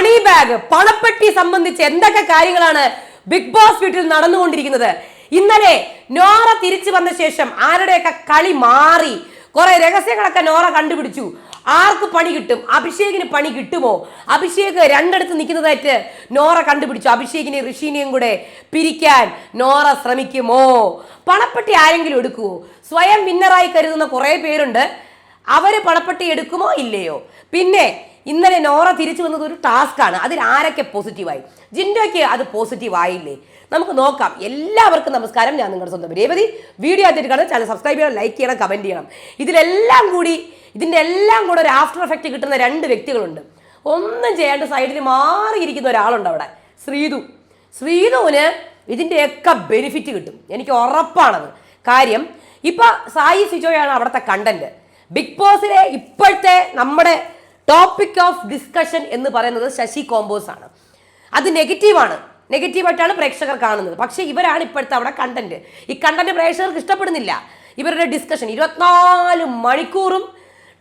മണി bag പണപ്പെട്ടി സംബന്ധിച്ച് എന്തൊക്കെ കാര്യങ്ങളാണ് ബിഗ് ബോസ് വീട്ടിൽ നടന്നുകൊണ്ടിരിക്കുന്നത്? ഇന്നലെ നോറ തിരിച്ചു വന്ന ശേഷം ആരുടെയൊക്കെ കളി മാറി? കുറെ രഹസ്യങ്ങളൊക്കെ നോറ കണ്ടുപിടിച്ചു. ആർക്ക് പണി കിട്ടും? അഭിഷേകിന് പണി കിട്ടുമോ? അഭിഷേക് രണ്ടിടത്ത് നിൽക്കുന്നതായിട്ട് നോറ കണ്ടുപിടിച്ചു. അഭിഷേകിനെ ഋഷിനെയും കൂടെ പിരിക്കാൻ നോറ ശ്രമിക്കുമോ? പണപ്പെട്ടി ആരെങ്കിലും എടുക്കുമോ സ്വയം വിന്നറായി കരുതുന്ന കുറേ പേരുണ്ട്. അവർ പണപ്പെട്ടി എടുക്കുമോ? ഇല്ലയോ? പിന്നെ ഇന്നലെ നോറ തിരിച്ചു വന്നത് ഒരു ടാസ്ക് ആണ്. അതിൽ ആരൊക്കെ പോസിറ്റീവായി ജിൻഡോയ്ക്ക് അത് പോസിറ്റീവ് ആയില്ലേ? നമുക്ക് നോക്കാം. എല്ലാവർക്കും നമസ്കാരം. ഞാൻ നിങ്ങളുടെ സ്വന്തം രേവതി. വീഡിയോ ആദ്യമായിട്ട് കാണാൻ ചാനൽ സബ്സ്ക്രൈബ് ചെയ്യണം ലൈക്ക് ചെയ്യണം കമന്റ് ചെയ്യണം. ഇതിലെല്ലാം കൂടി ഇതിന്റെ എല്ലാം കൂടെ ഒരു ആഫ്റ്റർ എഫക്റ്റ് കിട്ടുന്ന രണ്ട് വ്യക്തികളുണ്ട്. ഒന്നും ചെയ്യാണ്ട് സൈഡിൽ മാറിയിരിക്കുന്ന ഒരാളുണ്ട് അവിടെ. ശ്രീതു. ശ്രീതുവിന് ഇതിന്റെയൊക്കെ ബെനിഫിറ്റ് കിട്ടും. എനിക്ക് ഉറപ്പാണത്. കാര്യം ഇപ്പം സായി സിജോയാണ് അവിടുത്തെ കണ്ടന്റ് ബിഗ് ബോസിലെ ഇപ്പോഴത്തെ നമ്മുടെ ടോപ്പിക് ഓഫ് ഡിസ്കഷൻ എന്ന് പറയുന്നത് ശശി കോമ്പോസ് ആണ്. അത് നെഗറ്റീവാണ് നെഗറ്റീവായിട്ടാണ് പ്രേക്ഷകർ കാണുന്നത്. പക്ഷേ ഇവരാണ് ഇപ്പോഴത്തെ അവിടെ കണ്ടന്റ് ഈ കണ്ടന്റ് പ്രേക്ഷകർക്ക് ഇഷ്ടപ്പെടുന്നില്ല. ഇവരുടെ ഡിസ്കഷൻ ഇരുപത്തിനാല് മണിക്കൂറും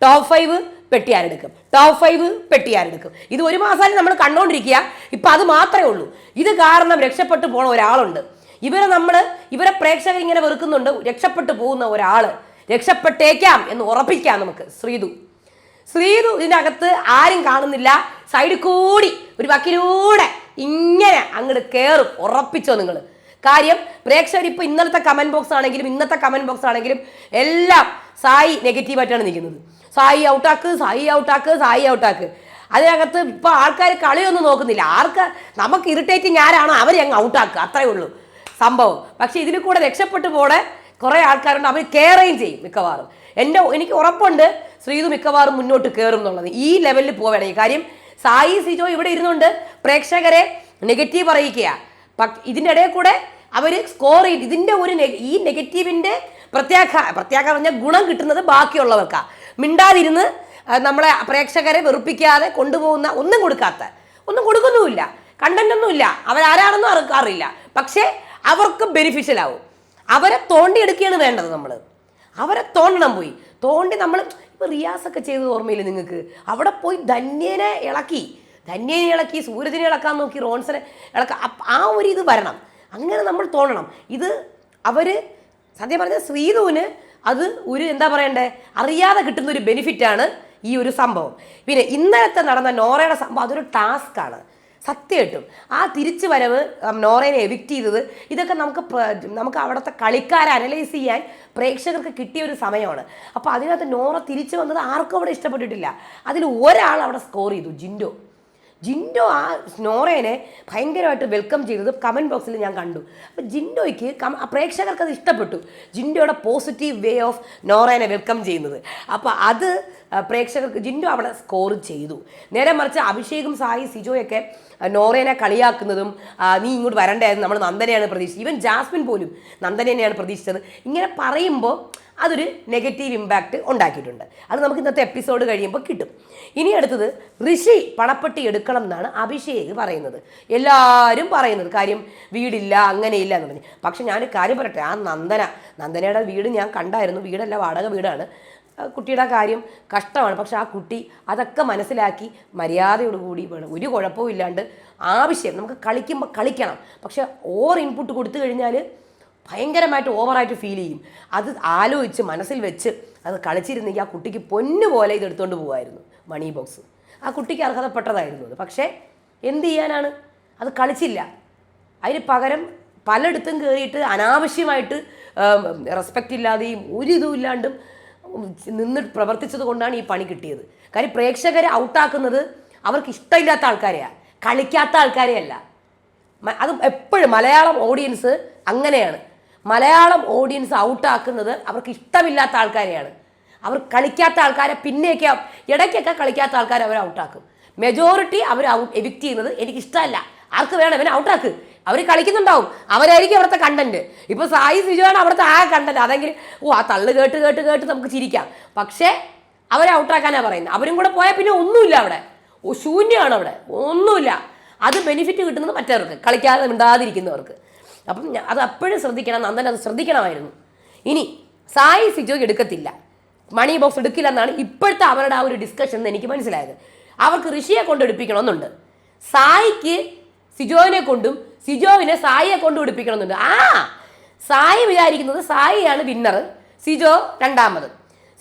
ടോപ്പ് ഫൈവ് പെട്ടിയാരെടുക്കും ടോപ്പ് ഫൈവ് പെട്ടിയാരെടുക്കും ഇത് ഒരു മാസമായി നമ്മൾ കണ്ടുകൊണ്ടിരിക്കുക ഇപ്പം അത് മാത്രമേ ഉള്ളൂ. ഇത് കാരണം രക്ഷപ്പെട്ടു പോണ ഒരാളുണ്ട്. ഇവരെ നമ്മൾ ഇവരെ പ്രേക്ഷകർ ഇങ്ങനെ വെറുക്കുന്നുണ്ട്. രക്ഷപ്പെട്ടു പോകുന്ന ഒരാൾ രക്ഷപ്പെട്ടേക്കാം എന്ന് ഉറപ്പിക്കാം നമുക്ക്. ശ്രീതു. ശ്രീതു ഇതിനകത്ത് ആരും കാണുന്നില്ല. സൈഡിൽ കൂടി ഒരു വക്കിലൂടെ ഇങ്ങനെ അങ്ങോട്ട് കയറും ഉറപ്പിച്ചോ നിങ്ങൾ കാര്യം പ്രേക്ഷകർ ഇപ്പോൾ ഇന്നലത്തെ കമന്റ് ബോക്സ് ആണെങ്കിലും ഇന്നത്തെ കമന്റ് ബോക്സ് ആണെങ്കിലും എല്ലാം സായി നെഗറ്റീവായിട്ടാണ് നിൽക്കുന്നത്. സായി ഔട്ടാക്ക് സായി ഔട്ടാക്ക് സായി ഔട്ടാക്ക് അതിനകത്ത് ഇപ്പോൾ ആൾക്കാർ കളിയൊന്നും നോക്കുന്നില്ല. ആർക്ക് നമുക്ക് ഇറിറ്റേറ്റിംഗ് ആരാണോ അവരെ അങ്ങ് ഔട്ടാക്ക് അത്രേ ഉള്ളൂ സംഭവം. പക്ഷേ ഇതിൽ കൂടെ രക്ഷപ്പെട്ടു പോടെ കുറേ ആൾക്കാരുണ്ട്. അവർ കെയറേം ചെയ്യും മിക്കവാറും. എന്റെ എനിക്ക് ഉറപ്പുണ്ട് ശ്രീതു മിക്കവാറും മുന്നോട്ട് കയറും എന്നുള്ളത്. ഈ ലെവലിൽ പോവുകയാണെങ്കിൽ കാര്യം സായി സിജോ ഇവിടെ ഇരുന്നുകൊണ്ട് പ്രേക്ഷകരെ നെഗറ്റീവ് അറിയിക്കുക പക്- ഇതിന്റെ ഇടയിൽ കൂടെ അവർ സ്കോർ ചെയ്ത് ഇതിന്റെ ഒരു ഈ നെഗറ്റീവിന്റെ പ്രത്യാഘ പ്രത്യാഘ പറഞ്ഞാൽ ഗുണം കിട്ടുന്നത് ബാക്കിയുള്ളവർക്കാണ് മിണ്ടാതിരുന്ന് നമ്മളെ പ്രേക്ഷകരെ വെറുപ്പിക്കാതെ കൊണ്ടുപോകുന്ന ഒന്നും കൊടുക്കാത്ത. ഒന്നും കൊടുക്കുന്നുമില്ല. കണ്ടന്റ് ഒന്നുമില്ല അവരാരാണെന്നും അറിയില്ല. പക്ഷേ അവർക്ക് ബെനിഫിഷ്യൽ ആവും. അവരെ തോണ്ടിയെടുക്കുകയാണ് വേണ്ടത് നമ്മൾ അവരെ തോണ്ടണം പോയി. തോണ്ടി നമ്മൾ ഇപ്പം റിയാസൊക്കെ ചെയ്തത് ഓർമ്മയില്ല നിങ്ങൾക്ക്? അവിടെ പോയി ധന്യനെ ഇളക്കി. ധന്യനെ ഇളക്കി സൂര്യനെ ഇളക്കാൻ നോക്കി റോൺസനെ ഇളക്ക. ആ ഒരു ഇത് വരണം. അങ്ങനെ നമ്മൾ തോന്നണം ഇത് അവർ സത്യം പറഞ്ഞാൽ ശ്രീധുവിന് അത് ഒരു എന്താ പറയണ്ടേ? അറിയാതെ കിട്ടുന്ന ഒരു ബെനിഫിറ്റാണ് ഈ ഒരു സംഭവം. പിന്നെ ഇന്നലത്തെ നടന്ന നോറയുടെ സംഭവം അതൊരു ടാസ്ക്കാണ് സത്യമായിട്ടും. ആ തിരിച്ചു വരവ് നോറേനെ എവിക്റ്റ് ചെയ്തത് ഇതൊക്കെ നമുക്ക് നമുക്ക് അവിടുത്തെ കളിക്കാരെ അനലൈസ് ചെയ്യാൻ പ്രേക്ഷകർക്ക് കിട്ടിയ ഒരു സമയമാണ്. അപ്പോൾ അതിനകത്ത് നോറ തിരിച്ചു വന്നത് ആർക്കും അവിടെ ഇഷ്ടപ്പെട്ടിട്ടില്ല. അതിൽ ഒരാൾ അവിടെ സ്കോർ ചെയ്തു ജിൻഡോ. ജിൻഡോ ആ സ്നോറേനെ ഭയങ്കരമായിട്ട് വെൽക്കം ചെയ്തത് കമന്റ് ബോക്സിൽ ഞാൻ കണ്ടു. അപ്പം ജിൻഡോയ്ക്ക് കം പ്രേക്ഷകർക്ക് അത് ഇഷ്ടപ്പെട്ടു. ജിൻഡോയുടെ പോസിറ്റീവ് വേ ഓഫ് നോറേനെ വെൽക്കം ചെയ്യുന്നത്. അപ്പോൾ അത് പ്രേക്ഷകർക്ക് ജിൻഡോ അവിടെ സ്കോർ ചെയ്തു. നേരെ മറിച്ച് അഭിഷേകും സായി സിജോയൊക്കെ നോറേനെ കളിയാക്കുന്നതും നീ ഇങ്ങോട്ട് വരണ്ടായിരുന്നു നമ്മൾ നന്ദനെയാണ് പ്രതീക്ഷിച്ചത്. ഈവൻ ജാസ്മിൻ പോലും നന്ദനെയാണ് പ്രതീക്ഷിച്ചത്. ഇങ്ങനെ പറയുമ്പോൾ അതൊരു നെഗറ്റീവ് ഇമ്പാക്റ്റ് ഉണ്ടാക്കിയിട്ടുണ്ട്. അത് നമുക്ക് ഇന്നത്തെ എപ്പിസോഡ് കഴിയുമ്പോൾ കിട്ടും. ഇനി അടുത്തത് ഋഷി പണപ്പെട്ടി എടുക്കണം എന്നാണ് അഭിഷേക് പറയുന്നത്. എല്ലാവരും പറയുന്നത് കാര്യം വീടില്ല അങ്ങനെയില്ല എന്ന് പറഞ്ഞ്. പക്ഷെ ഞാൻ കാര്യം പറയട്ടെ ആ നന്ദന നന്ദനയുടെ വീട് ഞാൻ കണ്ടായിരുന്നു. വീടല്ല വാടക വീടാണ്. കുട്ടിയുടെ കാര്യം കഷ്ടമാണ്. പക്ഷെ ആ കുട്ടി അതൊക്കെ മനസ്സിലാക്കി മര്യാദയോടുകൂടി വേണം. ഒരു കുഴപ്പവും ഇല്ലാണ്ട് ആവശ്യം. നമുക്ക് കളിക്കുമ്പോൾ കളിക്കണം. പക്ഷെ ഓവർ ഇൻപുട്ട് കൊടുത്തു കഴിഞ്ഞാൽ ഭയങ്കരമായിട്ട് ഓവറായിട്ട് ഫീൽ ചെയ്യും. അത് ആലോചിച്ച് മനസ്സിൽ വെച്ച് അത് കളിച്ചിരുന്നെങ്കിൽ ആ കുട്ടിക്ക് പൊന്നു പോലെ ഇത് എടുത്തുകൊണ്ട് പോകുമായിരുന്നു മണി ബോക്സ് ആ കുട്ടിക്ക് അർഹതപ്പെട്ടതായിരുന്നു അത്. പക്ഷേ എന്ത് ചെയ്യാനാണ്? അത് കളിച്ചില്ല. അതിന് പകരം പലയിടത്തും കയറിയിട്ട് അനാവശ്യമായിട്ട് റെസ്പെക്റ്റ് ഇല്ലാതെയും ഒരു ഇതും ഇല്ലാണ്ടും നിന്ന് പ്രവർത്തിച്ചത് കൊണ്ടാണ് ഈ പണി കിട്ടിയത്. കാര്യം പ്രേക്ഷകരെ ഔട്ടാക്കുന്നത് അവർക്ക് ഇഷ്ടമില്ലാത്ത ആൾക്കാരെയാണ് കളിക്കാത്ത ആൾക്കാരെയല്ല. അത് എപ്പോഴും മലയാളം ഓഡിയൻസ് അങ്ങനെയാണ്. മലയാളം ഓഡിയൻസ് ഔട്ടാക്കുന്നത് അവർക്ക് ഇഷ്ടമില്ലാത്ത ആൾക്കാരെയാണ്. അവർ കളിക്കാത്ത ആൾക്കാരെ പിന്നെയൊക്കെ ഇടയ്ക്കൊക്കെ കളിക്കാത്ത ആൾക്കാരെ അവർ ഔട്ടാക്കും മെജോറിറ്റി അവർ ഔട്ട് എവിക്റ്റ് ചെയ്യുന്നത് എനിക്കിഷ്ടമല്ല. ആർക്ക് വേണം ഇവനെ ഔട്ടാക്ക് അവർ കളിക്കുന്നുണ്ടാവും. അവരായിരിക്കും അവിടുത്തെ കണ്ടന്റ് ഇപ്പൊ സായി സിജുവാണ് അവിടുത്തെ ആ കണ്ടന്റ് അതെങ്കിൽ ഓ ആ തള്ളു കേട്ട് കേട്ട് കേട്ട് നമുക്ക് ചിരിക്കാം. പക്ഷേ അവരെ ഔട്ടാക്കാനാണ് പറയുന്നത്. അവരും കൂടെ പോയാൽ പിന്നെ ഒന്നുമില്ല അവിടെ. ഓ ശൂന്യമാണ് അവിടെ. ഒന്നുമില്ല. അത് ബെനിഫിറ്റ് കിട്ടുന്നത് മറ്റവർക്ക്. കളിക്കാതെ മിണ്ടാതിരിക്കുന്നവർക്ക്. അപ്പം അത് അപ്പോഴും ശ്രദ്ധിക്കണം നന്ദൻ അത് ശ്രദ്ധിക്കണമായിരുന്നു. ഇനി സായി സിജോ എടുക്കത്തില്ല. മണി ബോക്സ് എടുക്കില്ല എന്നാണ് ഇപ്പോഴത്തെ അവരുടെ ആ ഒരു ഡിസ്കഷൻ എന്ന് എനിക്ക് മനസ്സിലായത്. അവർക്ക് ഋഷിയെ കൊണ്ട് എടുപ്പിക്കണമെന്നുണ്ട്. സായിക്ക് സിജോവിനെ കൊണ്ടും സിജോവിനെ സായിയെ കൊണ്ടും എടുപ്പിക്കണമെന്നുണ്ട്. ആ സായി വിചാരിക്കുന്നത് സായിയാണ് വിന്നർ സിജോ രണ്ടാമത്.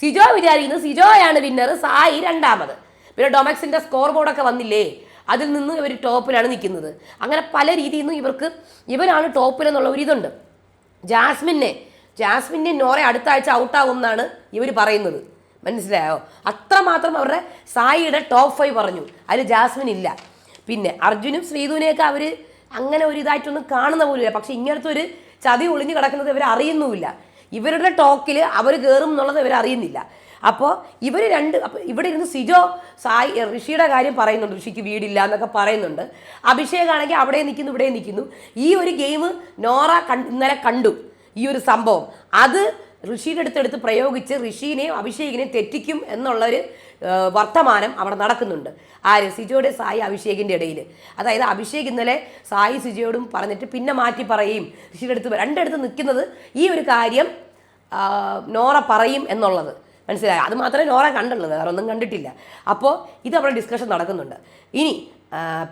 സിജോ വിചാരിക്കുന്നത് സിജോയാണ് വിന്നർ സായി രണ്ടാമത്. പിന്നെ ഡൊമക്സിന്റെ സ്കോർ ബോർഡൊക്കെ വന്നില്ലേ? അതിൽ നിന്ന് ഇവർ ടോപ്പിലാണ് നിൽക്കുന്നത്. അങ്ങനെ പല രീതിയിൽ നിന്നും ഇവർക്ക് ഇവരാണ് ടോപ്പിലെന്നുള്ള ഒരു ഇതുണ്ട്. ജാസ്മിനെ ജാസ്മിനെ നോറെ അടുത്ത ആഴ്ച ഔട്ടാകും എന്നാണ് ഇവർ പറയുന്നത്. മനസ്സിലായോ? അത്രമാത്രം അവരുടെ സായിയുടെ ടോപ്പ് ഫൈവ് പറഞ്ഞു. അതിൽ ജാസ്മിൻ ഇല്ല. പിന്നെ അർജുനും ശ്രീധുവിനെയൊക്കെ അവർ അങ്ങനെ ഒരു ഇതായിട്ടൊന്നും കാണുന്ന പോലുമില്ല പക്ഷേ ഇങ്ങനത്തെ ഒരു ചതി ഒളിഞ്ഞു കിടക്കുന്നത് ഇവർ അറിയുന്നുമില്ല ഇവരുടെ ടോക്കിൽ അവർ കയറും എന്നുള്ളത് ഇവർ അറിയുന്നില്ല അപ്പോൾ ഇവർ രണ്ട് അപ്പോൾ ഇവിടെ ഇരുന്ന് സിജോ സായി ഋഷിയുടെ കാര്യം പറയുന്നുണ്ട്. ഋഷിക്ക് വീടില്ല എന്നൊക്കെ പറയുന്നുണ്ട്. അഭിഷേകാണെങ്കിൽ അവിടെ നിൽക്കുന്നു ഇവിടെ നിൽക്കുന്നു ഈ ഒരു ഗെയിം നോറ ഇന്നലെ കണ്ടു ഈ ഒരു സംഭവം. അത് ഋഷിയുടെ അടുത്തെടുത്ത് പ്രയോഗിച്ച് ഋഷിനെയും അഭിഷേകിനെയും തെറ്റിക്കും എന്നുള്ളൊരു വർത്തമാനം അവിടെ നടക്കുന്നുണ്ട്. ആര്? സിജോയുടെ സായി അഭിഷേകിന്റെ ഇടയിൽ അതായത് അഭിഷേക് ഇന്നലെ സായി സിജോയോടും പറഞ്ഞിട്ട് പിന്നെ മാറ്റി പറയും. ഋഷിയുടെ അടുത്ത് രണ്ടിടത്ത് നിൽക്കുന്നത് ഈ ഒരു കാര്യം നോറ പറയും എന്നുള്ളത്. മനസ്സിലായോ? അത് മാത്രമേ നോറ കണ്ടുള്ളൂ വേറെ ഒന്നും കണ്ടിട്ടില്ല. അപ്പോൾ ഇത് അവിടെ ഡിസ്കഷൻ നടക്കുന്നുണ്ട്. ഇനി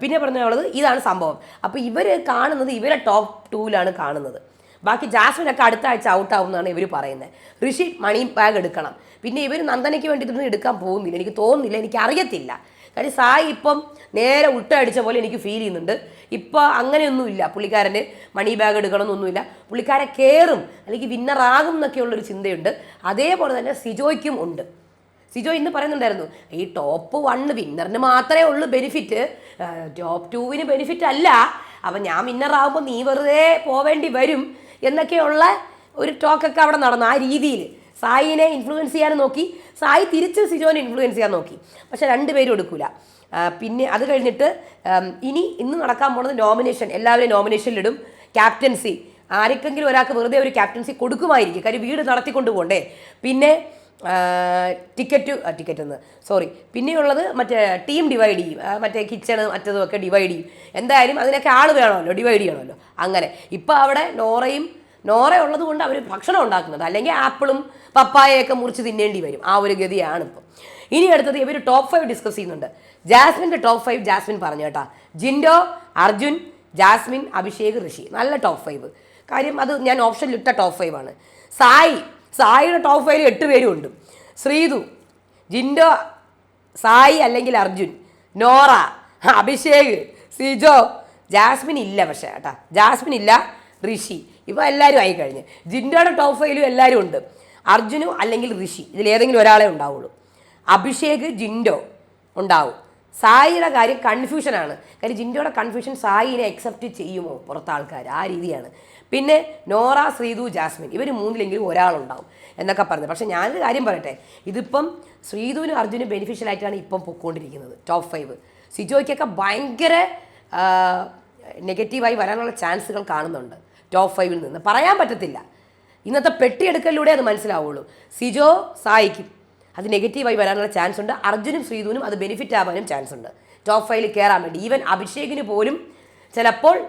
പിന്നെ പറഞ്ഞുള്ളത് ഇതാണ് സംഭവം. അപ്പോൾ ഇവർ കാണുന്നത് ഇവരെ ടോപ്പ് ടൂവിലാണ് കാണുന്നത്. ബാക്കി ജാസ്മിനൊക്കെ അടുത്ത ആഴ്ച ഔട്ടാവും എന്നാണ് ഇവർ പറയുന്നത്. ഋഷി മണി ബാഗ് എടുക്കണം. പിന്നെ ഇവർ നന്ദനയ്ക്ക് വേണ്ടി എടുക്കാൻ പോകുന്നില്ല. എനിക്ക് തോന്നുന്നില്ല എനിക്ക് അറിയത്തില്ല കാര്യം സായി ഇപ്പം നേരെ ഉട്ടടിച്ച പോലെ എനിക്ക് ഫീൽ ചെയ്യുന്നുണ്ട്. ഇപ്പോൾ അങ്ങനെയൊന്നുമില്ല. പുള്ളിക്കാരന് മണി ബാഗ് എടുക്കണമെന്നൊന്നുമില്ല. പുള്ളിക്കാരെ കയറും അല്ലെങ്കിൽ വിന്നറാകും എന്നൊക്കെയുള്ളൊരു ചിന്തയുണ്ട്. അതേപോലെ തന്നെ സിജോയ്ക്കും ഉണ്ട്. സിജോ ഇന്ന് പറയുന്നുണ്ടായിരുന്നു ഈ ടോപ്പ് വണ്ണ് വിന്നറിന് മാത്രമേ ഉള്ളൂ ബെനിഫിറ്റ് ടോപ്പ് ടൂവിന് ബെനിഫിറ്റ് അല്ല. അപ്പം ഞാൻ വിന്നറാകുമ്പോൾ നീ വെറുതെ പോവേണ്ടി വരും എന്നൊക്കെയുള്ള ഒരു ടോക്കൊക്കെ അവിടെ നടന്നു ആ രീതിയിൽ സായിനെ ഇൻഫ്ലുവൻസ് ചെയ്യാൻ നോക്കി. സായി തിരിച്ച് സിജോനെ ഇൻഫ്ലുവൻസ് ചെയ്യാൻ നോക്കി. പക്ഷെ രണ്ടുപേരും എടുക്കൂല. പിന്നെ അത് കഴിഞ്ഞിട്ട് ഇനി ഇന്ന് നടക്കാൻ പോണത് നോമിനേഷൻ എല്ലാവരെയും നോമിനേഷനിലിടും ക്യാപ്റ്റൻസി ആർക്കെങ്കിലും ഒരാൾക്ക് വെറുതെ ഒരു ക്യാപ്റ്റൻസി കൊടുക്കുമായിരിക്കും. കാര്യം വീട് നടത്തിക്കൊണ്ട് പോകണ്ടേ പിന്നെ ടിക്കറ്റ് ടിക്കറ്റ് എന്ന്. സോറി പിന്നെയുള്ളത് മറ്റേ ടീം ഡിവൈഡ് ചെയ്യും. മറ്റേ കിച്ചണ് മറ്റതും ഒക്കെ ഡിവൈഡ് ചെയ്യും. എന്തായാലും അതിനൊക്കെ ആൾ വേണമല്ലോ. ഡിവൈഡ് ചെയ്യണമല്ലോ. അങ്ങനെ. ഇപ്പോൾ അവിടെ നോറയും നോറ ഉള്ളത് കൊണ്ട് അവർ ഭക്ഷണം ഉണ്ടാക്കുന്നത്. അല്ലെങ്കിൽ ആപ്പിളും പപ്പായയൊക്കെ മുറിച്ച് തിന്നേണ്ടി വരും. ആ ഒരു ഗതിയാണ് ഇപ്പം. ഇനി അടുത്തത് ഇവർ ടോപ്പ് ഫൈവ് ഡിസ്കസ് ചെയ്യുന്നുണ്ട്. ജാസ്മിന്റെ ടോപ്പ് ഫൈവ് ജാസ്മിൻ പറഞ്ഞു കേട്ടാ. ജിൻഡോ അർജുൻ ജാസ്മിൻ അഭിഷേക് ഋഷി. നല്ല ടോപ്പ് ഫൈവ് കാര്യം അത് ഞാൻ ഓപ്ഷനിൽ ഇട്ട ടോപ്പ് ഫൈവ് ആണ്. സായി. സായിയുടെ ടോപ്പ് ഫൈവിൽ എട്ട് പേരും ഉണ്ട്. ശ്രീതു ജിൻഡോ സായി അല്ലെങ്കിൽ അർജുൻ നോറ അഭിഷേക് സിജോ ജാസ്മിൻ ഇല്ല പക്ഷേ കേട്ടാ. ജാസ്മിൻ ഇല്ല ഋഷി. ഇവ എല്ലാവരും ആയി കഴിഞ്ഞ്. ജിൻഡോയുടെ ടോപ്പ് ഫൈവിലും എല്ലാവരും ഉണ്ട്. അർജുനും അല്ലെങ്കിൽ ഋഷി ഇതിലേതെങ്കിലും ഒരാളെ ഉണ്ടാവുള്ളൂ. അഭിഷേക് ജിൻഡോ ഉണ്ടാവും. സായിയുടെ കാര്യം കൺഫ്യൂഷനാണ് കാര്യം ജിൻഡോയുടെ കൺഫ്യൂഷൻ സായിനെ അക്സെപ്റ്റ് ചെയ്യുമോ? പുറത്തെ ആൾക്കാർ ആ രീതിയാണ്. പിന്നെ നോറ ശ്രീതു ജാസ്മിൻ. ഇവർ മൂന്നിലെങ്കിലും ഒരാളുണ്ടാവും എന്നൊക്കെ പറഞ്ഞു. പക്ഷേ ഞാനൊരു കാര്യം പറയട്ടെ. ഇതിപ്പം ശ്രീതുവിനും അർജുനും ബെനിഫിഷ്യൽ ആയിട്ടാണ് ഇപ്പം പൊക്കോണ്ടിരിക്കുന്നത്. ടോപ്പ് ഫൈവ് സിജോയ്ക്കൊക്കെ ഭയങ്കര നെഗറ്റീവായി വരാനുള്ള ചാൻസുകൾ കാണുന്നുണ്ട്. ടോപ്പ് ഫൈവിൽ നിന്ന്. പറയാൻ പറ്റത്തില്ല. ഇന്നത്തെ പെട്ടിയെടുക്കലിലൂടെ അത് മനസ്സിലാവുള്ളൂ. സിജോ സായിക്കും അത് നെഗറ്റീവായി വരാനുള്ള ചാൻസ് ഉണ്ട്. അർജുനും ശ്രീധുവിനും അത് ബെനിഫിറ്റ് ആവാനും ചാൻസ് ഉണ്ട്. ടോപ്പ് ഫൈവിൽ കയറാൻ വേണ്ടി. ഈവൻ അഭിഷേകിന് പോലും ചിലപ്പോൾ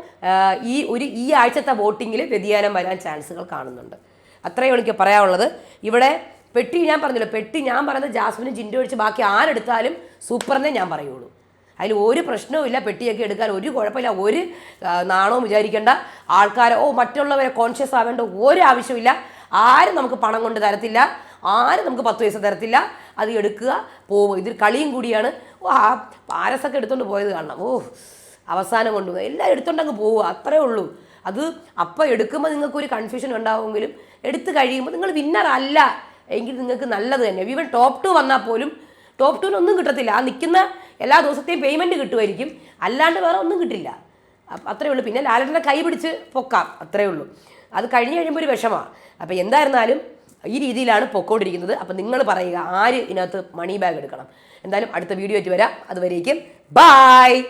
ഈ ഒരു ഈ ആഴ്ചത്തെ വോട്ടിങ്ങിൽ വ്യതിയാനം വരാൻ ചാൻസുകൾ കാണുന്നുണ്ട്. അത്രയും എനിക്ക് പറയാനുള്ളത്. ഇവിടെ പെട്ടി ഞാൻ പറഞ്ഞല്ലോ? പെട്ടി ഞാൻ പറയുന്നത് ജാസ്മിനും ജിൻഡോ ഒഴിച്ച് ബാക്കി ആരെടുത്താലും സൂപ്പറിനെ ഞാൻ പറയുള്ളൂ. അതിൽ ഒരു പ്രശ്നവുമില്ല പെട്ടിയൊക്കെ എടുക്കാൻ ഒരു കുഴപ്പമില്ല. ഒരു നാണവും വിചാരിക്കേണ്ട. ആൾക്കാരെ ഓ മറ്റുള്ളവരെ കോൺഷ്യസ് ആവേണ്ട ഒരു ആവശ്യമില്ല ആരും നമുക്ക് പണം കൊണ്ട് തരത്തില്ല. ആരും നമുക്ക് പത്ത് പൈസ തരത്തില്ല. അത് എടുക്കുക പോവുക. ഇതൊരു കളിയും കൂടിയാണ്. ഓ ആ പാരസൊക്കെ എടുത്തുകൊണ്ട് പോയത് കാണണം. ഓ അവസാനം കൊണ്ടുപോകുക എല്ലാം എടുത്തുകൊണ്ടങ്ങ് പോവുക. അത്രേ ഉള്ളൂ. അത് അപ്പം എടുക്കുമ്പോൾ നിങ്ങൾക്കൊരു കൺഫ്യൂഷൻ ഉണ്ടാവുമെങ്കിലും എടുത്തു കഴിയുമ്പോൾ നിങ്ങൾ വിന്നർ അല്ല. എങ്കിൽ നിങ്ങൾക്ക് നല്ലത് തന്നെ. ഈവൻ ടോപ്പ് ടു വന്നാൽ പോലും ടോപ്പ് ടുവിനൊന്നും കിട്ടത്തില്ല. ആ നിൽക്കുന്ന എല്ലാ ദിവസത്തെയും പേയ്മെന്റ് കിട്ടുമായിരിക്കും. അല്ലാണ്ട് വേറെ ഒന്നും കിട്ടില്ല. അപ്പം അത്രേ ഉള്ളൂ. പിന്നെ ലാലേട്ടന്റെ കൈ പിടിച്ച് പൊക്കാം. അത്രേ ഉള്ളൂ. അത് കഴിഞ്ഞ് കഴിയുമ്പോൾ ഒരു വിഷമമാണ് അപ്പോൾ എന്തായിരുന്നാലും ഈ രീതിയിലാണ് പൊക്കോണ്ടിരിക്കുന്നത്. അപ്പം നിങ്ങൾ പറയുക ആര് ഇതിനകത്ത് മണി ബാഗ് എടുക്കണം. എന്തായാലും അടുത്ത വീഡിയോ ആയിട്ട് വരാം. അതുവരേക്കും ബായ്